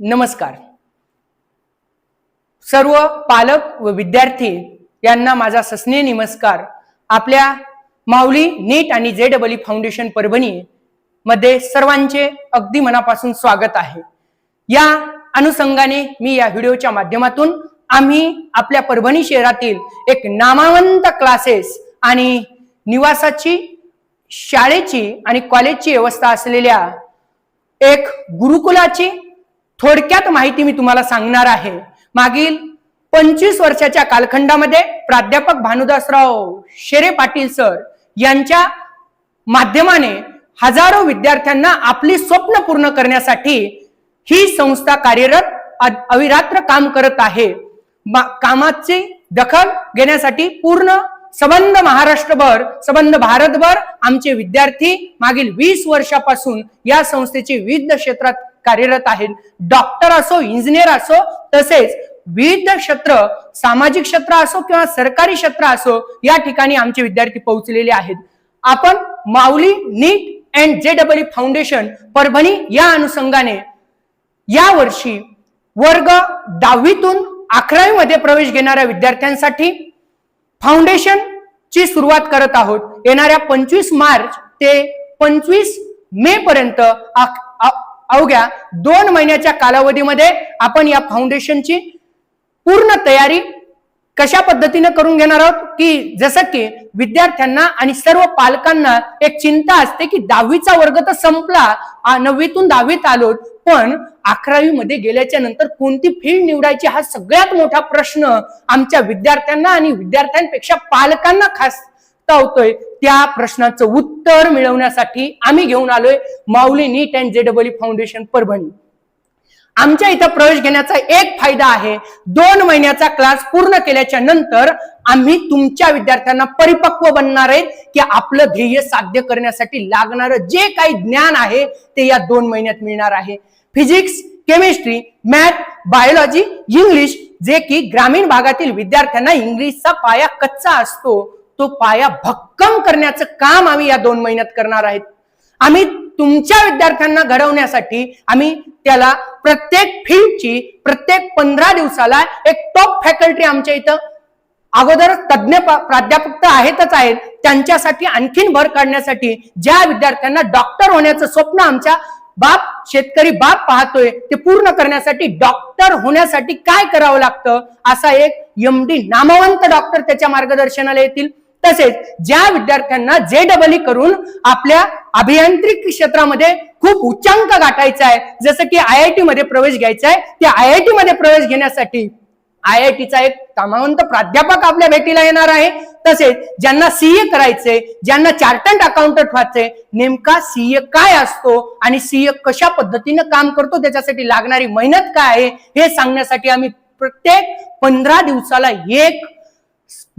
नमस्कार. सर्व पालक व विद्यार्थी यांना माझा सस्ने नमस्कार. आपल्या माऊली नीट आणि जे डबल फाउंडेशन परभणी मध्ये सर्वांचे अगदी मनापासून स्वागत आहे. या अनुषंगाने मी या व्हिडिओच्या माध्यमातून आम्ही आपल्या परभणी शहरातील एक नामावंत क्लासेस आणि निवासाची शाळेची आणि कॉलेजची व्यवस्था असलेल्या एक गुरुकुलाची थोडक्यात माहिती मी तुम्हाला सांगणार आहे. मागील पंचवीस वर्षाच्या कालखंडामध्ये प्राध्यापक भानुदासराव शेरे पाटील सर यांच्या माध्यमाने हजारो विद्यार्थ्यांना आपली स्वप्न पूर्ण करण्यासाठी ही संस्था कार्यरत अविरात्र काम करत आहे. कामाची दखल घेण्यासाठी पूर्ण सबंध महाराष्ट्रभर सबंध भारतभर आमचे विद्यार्थी मागील वीस वर्षापासून या संस्थेचे विविध क्षेत्रात कार्यरत आहेत. डॉक्टर असो इंजिनियर असो तसेच विविध क्षेत्र सामाजिक क्षेत्र असो किंवा सरकारी क्षेत्र असो या ठिकाणी आमचे विद्यार्थी पोहोचलेले आहेत. आपण Mauli NEET and J double foundation Parbhani या अनुषंगाने या वर्षी वर्ग दहावीतून अकरावी मध्ये प्रवेश घेणाऱ्या विद्यार्थ्यांसाठी फाउंडेशन ची सुरुवात करत आहोत. येणाऱ्या पंचवीस मार्च ते पंचवीस मे पर्यंत अवघ्या दोन महिन्याच्या कालावधीमध्ये आपण या फाउंडेशनची पूर्ण तयारी कशा पद्धतीने करून घेणार आहोत? की जसं की विद्यार्थ्यांना आणि सर्व पालकांना एक चिंता असते की दहावीचा वर्ग तर संपला नववीतून दहावीत आलो पण अकरावी मध्ये गेल्याच्यानंतर कोणती फील्ड निवडायची हा सगळ्यात मोठा प्रश्न आमच्या विद्यार्थ्यांना आणि विद्यार्थ्यांपेक्षा पालकांना खास होतोय त्या प्रश्नाचं उत्तर मिळवण्यासाठी आम्ही घेऊन आलोय Mauli NEET and J double foundation Parbhani. आमच्या इथं प्रवेश घेण्याचा एक फायदा आहे दोन महिन्याचा क्लास पूर्ण केल्याच्यानंतर आम्ही तुमच्या विद्यार्थ्यांना परिपक्व बनणार आहे की आपलं ध्येय साध्य करण्यासाठी लागणारं जे काही ज्ञान आहे ते या दोन महिन्यात मिळणार आहे. Physics chemistry math biology English जे की ग्रामीण भागातील विद्यार्थ्यांना इंग्लिशचा पाया कच्चा असतो तो पाया भक्कम करण्याचं काम आम्ही या दोन महिन्यात करणार आहेत. आम्ही तुमच्या विद्यार्थ्यांना घडवण्यासाठी आम्ही त्याला प्रत्येक फील्डची प्रत्येक पंधरा दिवसाला एक टॉप फॅकल्टी आमच्या इथं अगोदर तज्ज्ञ प्राध्यापक तर आहेतच आहेत त्यांच्यासाठी आणखीन भर काढण्यासाठी ज्या विद्यार्थ्यांना डॉक्टर होण्याचं स्वप्न आमच्या बाप शेतकरी बाप पाहतोय ते पूर्ण करण्यासाठी डॉक्टर होण्यासाठी काय करावं लागतं असा एक एम डी नामवंत डॉक्टर त्याच्या मार्गदर्शनाला येतील. तसेच ज्या विद्यार्थ्यांना जे डबल करून आपल्या अभियांत्रिकी क्षेत्रामध्ये खूप उच्चांक गाठायचा आहे जसं की आय आय टी मध्ये प्रवेश घ्यायचा आहे ते आय आय टी मध्ये प्रवेश घेण्यासाठी आय आय टीचा एक कामावंत प्राध्यापक आपल्या भेटीला येणार आहे. तसेच ज्यांना सीए करायचे ज्यांना चार्टर्ड अकाउंटंट व्हायचे नेमका सीए काय असतो आणि सीए कशा पद्धतीनं काम करतो त्याच्यासाठी लागणारी मेहनत काय आहे हे सांगण्यासाठी आम्ही प्रत्येक पंधरा दिवसाला एक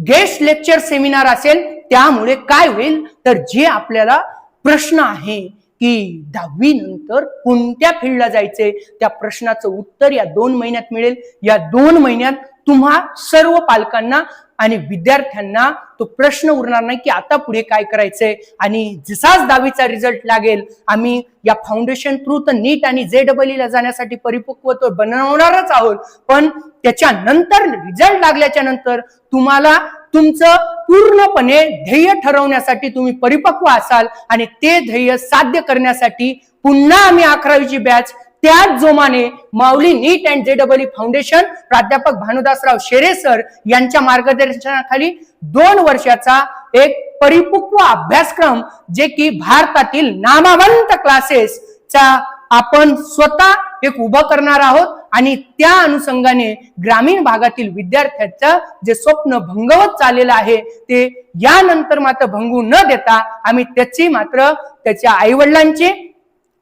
गेस्ट लेक्चर सेमिनार असेल त्यामुळे काय होईल? तर जे आपल्याला प्रश्न आहे की दहावी नंतर कोणत्या फील्डला जायचे? त्या प्रश्नाचं उत्तर या दोन महिन्यात मिळेल. या दोन महिन्यात तुम्हा सर्व पालकांना आणि विद्यार्थ्यांना तो प्रश्न उरणार नाही की आता पुढे काय करायचंय. आणि जसाच दहावीचा रिझल्ट लागेल आम्ही या फाउंडेशन थ्रू तर नीट आणि जे डबल ला जाण्यासाठी परिपक्व बनवणारच आहोत. पण त्याच्यानंतर रिझल्ट लागल्याच्या नंतर तुम्हाला तुमचं पूर्णपणे ध्येय ठरवण्यासाठी तुम्ही परिपक्व असाल आणि ते ध्येय साध्य करण्यासाठी पुन्हा आम्ही अकरावीची बॅच त्याच जोमाने Mauli NEET and J double foundation प्राध्यापक भानुदासराव शेरे सर यांच्या मार्गदर्शनाखाली दोन वर्षाचा एक परिपक्व अभ्यासक्रम जे की भारतातील नामावंत क्लासेसचा आपण स्वतः एक उभं करणार आहोत. आणि त्या अनुषंगाने ग्रामीण भागातील विद्यार्थ्यांचं जे स्वप्न भंगवत चाललेलं आहे ते यानंतर मात्र भंगू न देता आम्ही त्याची मात्र त्याच्या आईवडिलांचे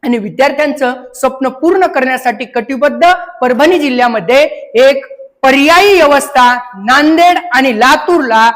आणि विद्यार्थ्यांचं स्वप्न पूर्ण करण्यासाठी कटिबद्ध परभणी जिल्ह्यामध्ये एक पर्यायी व्यवस्था नांदेड आणि लातूरला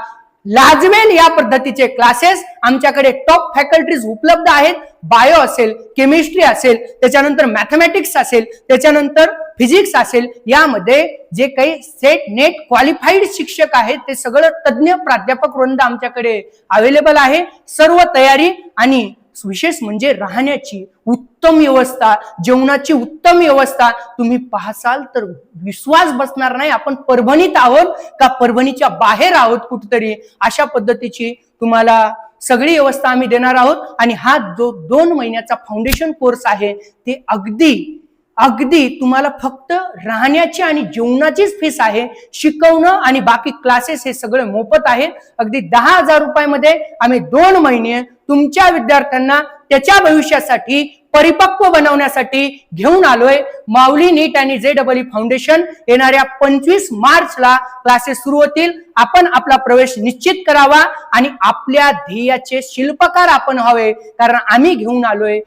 लाजवेल या पद्धतीचे क्लासेस आमच्याकडे टॉप फॅकल्टीज उपलब्ध आहेत. बायो असेल केमिस्ट्री असेल त्याच्यानंतर मॅथमॅटिक्स असेल त्याच्यानंतर फिजिक्स असेल यामध्ये जे काही सेट नेट क्वालिफाईड शिक्षक आहेत ते सगळं तज्ज्ञ प्राध्यापक वृंद आमच्याकडे अवेलेबल आहे. सर्व तयारी आणि विशेष म्हणजे राहण्याची उत्तम व्यवस्था जेवणाची उत्तम व्यवस्था. तुम्ही पाहसाल तर विश्वास बसणार नाही. आपण परभणीत आहोत का परभणीच्या बाहेर आहोत कुठेतरी? अशा पद्धतीची तुम्हाला सगळी व्यवस्था आम्ही देणार आहोत. आणि हा जो दोन महिन्याचा फाउंडेशन कोर्स आहे ते अगदी अगदी तुम्हाला फक्त राहण्याची आणि जेवणाचीच फीस आहे शिकवणं आणि बाकी क्लासेस हे सगळे मोफत आहे. अगदी दहा हजार रुपयामध्ये आम्ही दोन महिने तुमच्या विद्यार्थ्यांना त्याच्या भविष्यासाठी परिपक्व बनवण्यासाठी घेऊन आलोय. माऊली नीट आणि जे डबल ई फाउंडेशन येणाऱ्या पंचवीस मार्चला क्लासेस सुरू होतील. आपण आपला प्रवेश निश्चित करावा आणि आपल्या ध्येयाचे शिल्पकार आपण हवे कारण आम्ही घेऊन आलोय.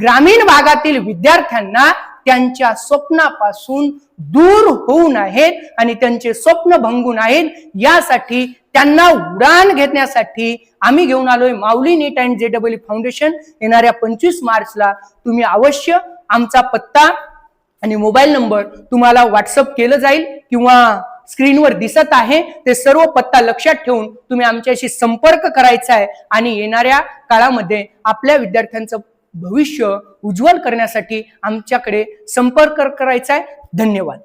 ग्रामीण भागातील विद्यार्थ्यांना त्यांच्या स्वप्नापासून दूर होऊन आहेत आणि त्यांचे स्वप्न भंगून आहेत. यासाठी त्यांना उडान घेण्यासाठी आम्ही घेऊन आलोय Mauli NEET and J double foundation. येणाऱ्या पंचवीस मार्चला तुम्ही अवश्य आमचा पत्ता आणि मोबाईल नंबर तुम्हाला व्हॉट्सअप केलं जाईल किंवा स्क्रीनवर दिसत आहे. ते सर्व पत्ता लक्षात ठेवून तुम्ही आमच्याशी संपर्क करायचा आहे आणि येणाऱ्या काळामध्ये आपल्या विद्यार्थ्यांचं भविष्य उज्ज्वल करण्यासाठी आमच्याकडे संपर्क करायचा आहे. धन्यवाद.